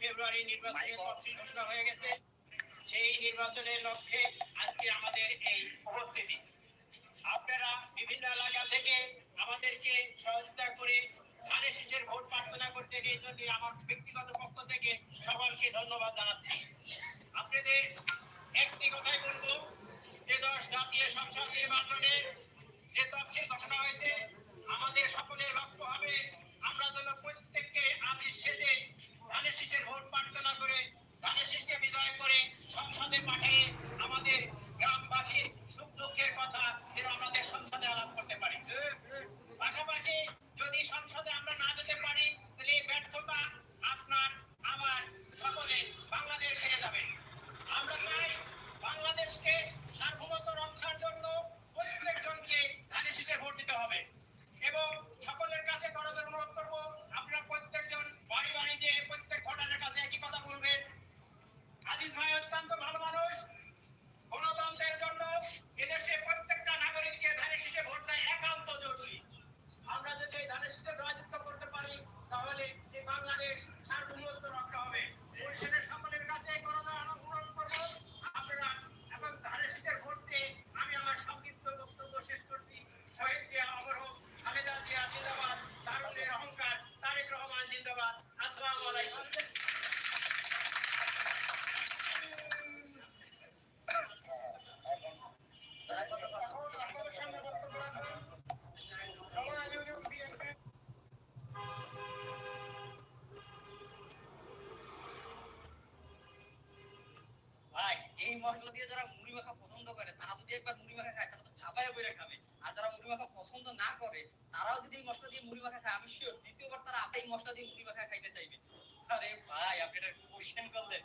ফেব্রুয়ারি নির্বাচনের তফসিল ঘোষণা হয়ে গেছে। সেই নির্বাচনের লক্ষ্যে আজকে আমাদের এই উপস্থিতি। আপনারা বিভিন্ন এলাকা থেকে আমাদেরকে সহযোগিতা করে ধানের শীষের ভোট প্রার্থনা করছেন এই জন্য আমার ব্যক্তিগত পক্ষ থেকে সবাইকে ধন্যবাদ জানাচ্ছি। আপনাদের একটি কথাই বলব যে দশ জাতীয় সংসদ নির্বাচনে যে তথ্যে ঘোষণা হয়েছে আমাদের সকলের লক্ষ্য হবে আমরা যেন প্রত্যেককে আদেশ সেজে ধানের শীষের ভোট প্রার্থনা করে ধানের শীষকে বিজয় করে সংসদে পাঠিয়ে আমাদের গ্রামবাসীর সুখ দুঃখের কথা যেন আমাদের সংসদে আলাপ করতে পারি পাশাপাশি যদি সংসদে আমরা না যেতে পারি তাহলে এই ব্যর্থতা আপনার আমার সকলে বাংলাদেশ হেরে যাবে আমরা চাই বাংলাদেশকে সার্বভৌমত্ব রক্ষার জন্য প্রত্যেকজনকে ধানের শীষে ভোট দিতে হবে এবং সকলের কাছে করজোর অনুরোধ করব আপনারা প্রত্যেকজন বাড়ি বাড়ি যে প্রত্যেক ভোটারের কাছে একই কথা বলবেন আজিজ ভাই অত্যন্ত ভালো মশলা দিয়ে যারা মুড়ি মাখা পছন্দ করে, তারা যদি একবার মুড়ি মাখা খায়, তারা তো চাপায় বইরে খাবে। আর যারা মুড়ি মাখা পছন্দ না করে, তারাও যদি এই মশলা দিয়ে মুড়ি মাখা খায়, আমি শিওর দ্বিতীয়বার তারা এই মশলা দিয়ে মুড়ি মাখা খাইতে চাইবে। আরে ভাই, আপনি এটা কোশ্চেন করলেন।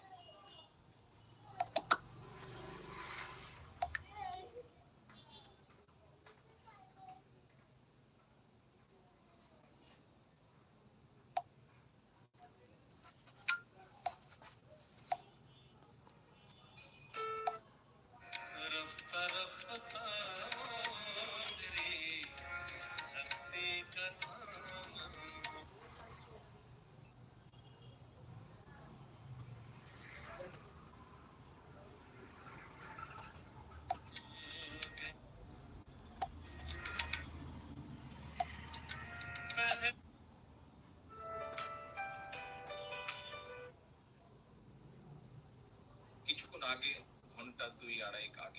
आगे घंटा दुई आढ़ाई का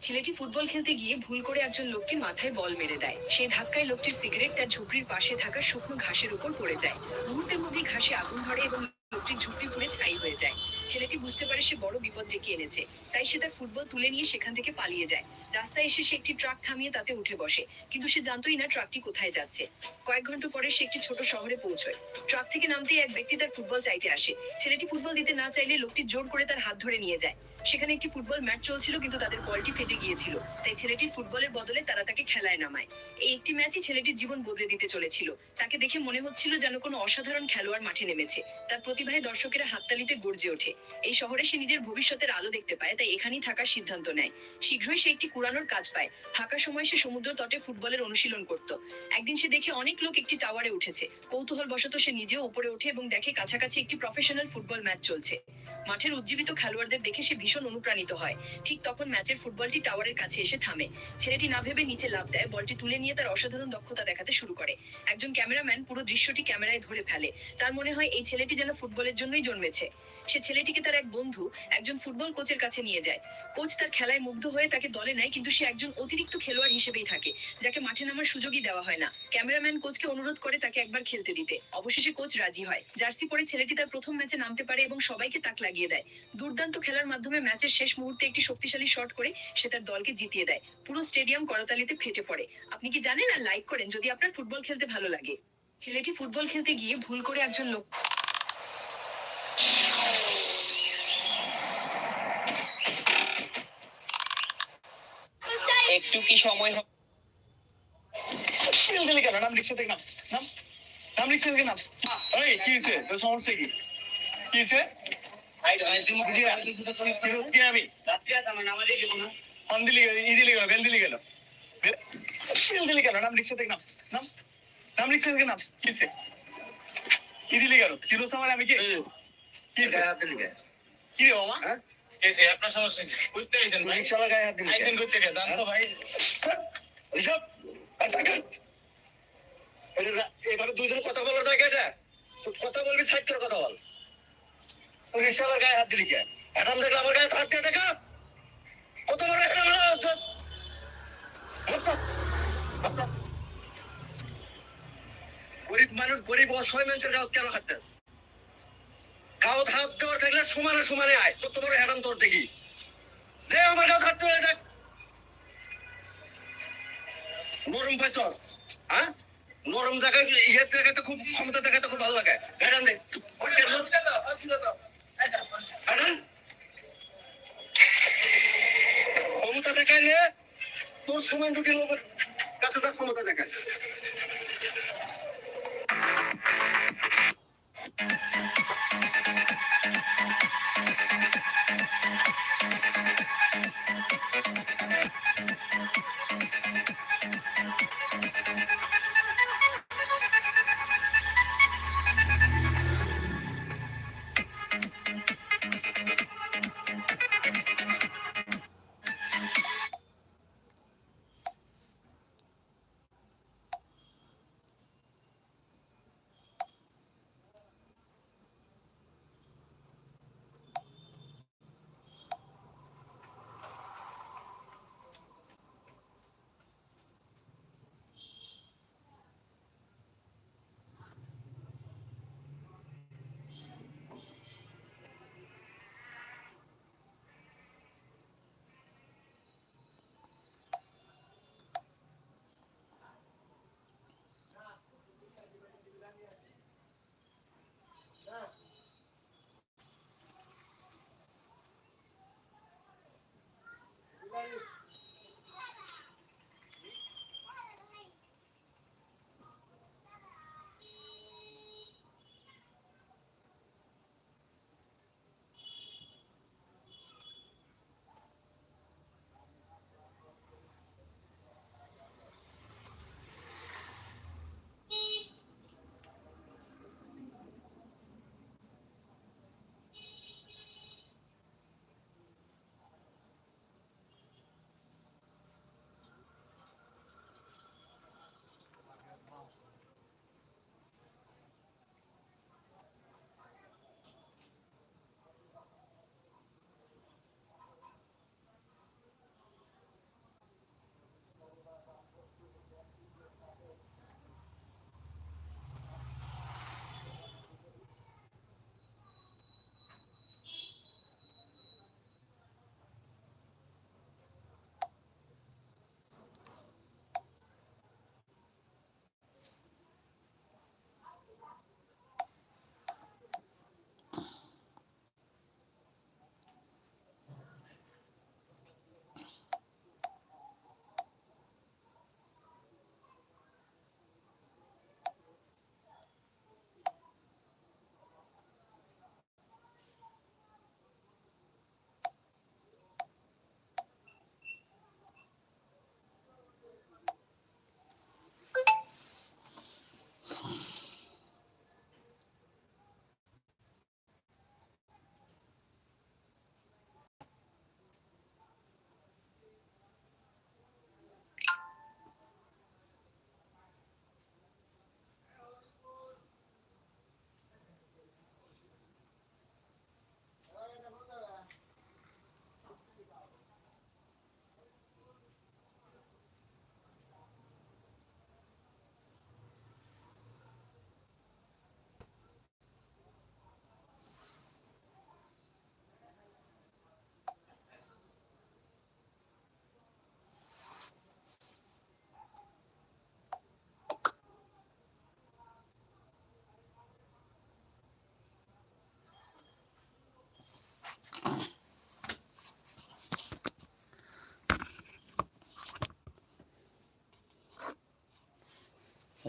ছেলেটি ফুটবল খেলতে গিয়ে ভুল করে একজন লোককে মাথায় বল মেরে দেয়। সেই ধাক্কায় লোকটির সিগারেট তার ঝুপড়ির পাশে থাকা শুকনো ঘাসের উপর পড়ে যায়। মুহূর্তের মধ্যেই ঘাসে আগুন ধরে এবং লোকটির ঝুপড়ি পুড়ে ছাই হয়ে যায়। ছেলেটি বুঝতে পারে সে বড় বিপদ ডেকে এনেছে, তাই সে তার ফুটবল তুলে নিয়ে সেখান থেকে পালিয়ে যায়। রাস্তায় এসে সে একটি ট্রাক থামিয়ে তাতে উঠে বসে, কিন্তু সে জানতোই না ট্রাকটি কোথায় যাচ্ছে। কয়েক ঘণ্টা পরে সে একটি ছোট শহরে পৌঁছয়। ট্রাক থেকে নামতেই এক ব্যক্তি তার ফুটবল চাইতে আসে। ছেলেটি ফুটবল দিতে না চাইলে লোকটি জোর করে তার হাত ধরে নিয়ে যায়। সেখানে একটি ফুটবল ম্যাচ চলছিল, কিন্তু তাদের বলটি ফেটে গিয়েছিল। তাই ছেলেটির ফুটবলের বদলে তারা তাকে খেলায় নামায়। এই একটি ম্যাচই ছেলেটির জীবন বদলে দিতে চলেছিল। তাকে দেখে মনে হচ্ছিল যেন কোনো অসাধারণ খেলোয়াড় মাঠে নেমেছে। তার প্রতিভায় দর্শকেরা হাততালিতে গর্জে ওঠে। এই শহরে সে নিজের ভবিষ্যতের আলো দেখতে পায়, তাই এখানেই থাকার সিদ্ধান্ত নেয়। শীঘ্রই সে একটি কুড়ানোর কাজ পায়। ফাঁকা সময় সে সমুদ্র তটে ফুটবলের অনুশীলন করত। একদিন সে দেখে অনেক লোক একটি টাওয়ারে উঠেছে। কৌতূহল বশত সে নিজেও উপরে ওঠে এবং দেখে কাছাকাছি একটি প্রফেশনাল ফুটবল ম্যাচ চলছে। মাঠের উজ্জীবিত খেলোয়াড়দের দেখে সে ভীষণ অনুপ্রাণিত হয়। ঠিক তখন ম্যাচের ফুটবলটি টাওয়ারের কাছে এসে থামে। ছেলেটি না ভেবে নিচে লাফ দেয়, বলটি তুলে নিয়ে তার অসাধারণ দক্ষতা দেখাতে শুরু করে। একজন ক্যামেরাম্যান পুরো দৃশ্যটি ক্যামেরায় ধরে ফেলে। তার মনে হয় এই ছেলেটি যেন ফুটবলের জন্যই জন্মেছে। সে ছেলেটিকে তার এক বন্ধু, একজন ফুটবল কোচের কাছে নিয়ে যায়। কোচ তার খেলায় মুগ্ধ হয়ে তাকে দলে নেয়, কিন্তু সে একজন অতিরিক্ত খেলোয়াড় হিসেবেই থাকে, যাকে মাঠে নামার সুযোগই দেওয়া হয় না। ক্যামেরাম্যান কোচকে অনুরোধ করে তাকে একবার খেলতে দিতে। অবশেষে কোচ রাজি হয়। জার্সি পরে ছেলেটি তার প্রথম ম্যাচে নামতে পারে এবং সবাইকে তাক লাগিয়ে দেয়। দুর্দান্ত খেলার মাধ্যমে ম্যাচের শেষ মুহূর্তে একটি শক্তিশালী শট করে সে তার দলকে জিতিয়ে দেয়। পুরো স্টেডিয়াম করতালিতে ফেটে পড়ে। আপনি কি জানেন আর লাইক করেন যদি আপনার ফুটবল খেলতে ভালো লাগে? ছেলেটি ফুটবল খেলতে গিয়ে ভুল করে একজন লোক একটু কি সময় দিলি কেন? নাম লিখছে দেখ নাম? নাম নাম লিখছে নাম ফিরোজ কে আমি। দিলি ই দিলি গেল বেল দিলি গেল। সিল দিলি কেন নাম লিখছে দেখ নাম। নাম। নাম লিখছে দেখ নাম। কি হয়েছে ই দিলি গেল। চিরোজ আমার আমি কি? হয়েছে কি? রে মামা এসে আপনার সমস্যা বুঝতে পেরেছেন ভাই? রিক্সাওয়ালা গায়ে হাত আইসেন করতে তো ভাই। এইসব আচ্ছা এবারে দুজনে কথা বলার জায়গা এটা? কথা বলবি সাইড করে কথা বল। তুই রিক্সাওয়ালার গায়ে হাত দিলি কে? এখন দেখলে আমার গায়ে হাত দিয়ে দেখা। কত বড় মারা গরিব মানুষ, গরিব অসহায় মানুষের গাঁত কেন হাত দেস? গাঁত হাত দেওয়ার থাকলে সমানে সমানে আয়। কত বড় হ্যাডাম তোর দেখি। দে আমার গাঁত হাত তুলে দেখ। নরম পাইছস হ্যাঁ? নরম জায়গায় ইয়ে দেখাতে খুব, ক্ষমতা দেখাতে খুব ভালো লাগে। হ্যাডাম দে হ্যাডাম ক্ষমতা দেখাইলে তোর সময় ঢুকে লোকের কাছে তার ক্ষমতা দেখায়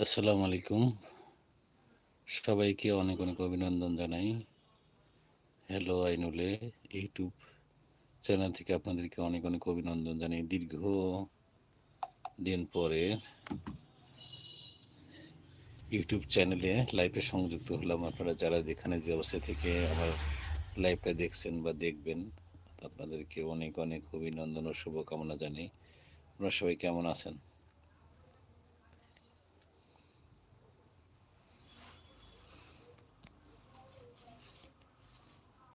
আসসালামু আলাইকুম। সবাইকে অনেক অনেক অভিনন্দন জানাই। হ্যালো আইনুলে ইউটিউব চ্যানেল থেকে আপনাদেরকে অনেক অনেক অভিনন্দন জানাই। দীর্ঘ দিন পরে ইউটিউব চ্যানেলে লাইভে সংযুক্ত হলাম। আপনারা যারা যেখানে যে অবস্থা থেকে আমার লাইভটা দেখছেন বা দেখবেন, আপনাদেরকে অনেক অনেক অভিনন্দন ও শুভকামনা জানাই। আপনারা সবাই কেমন আছেন?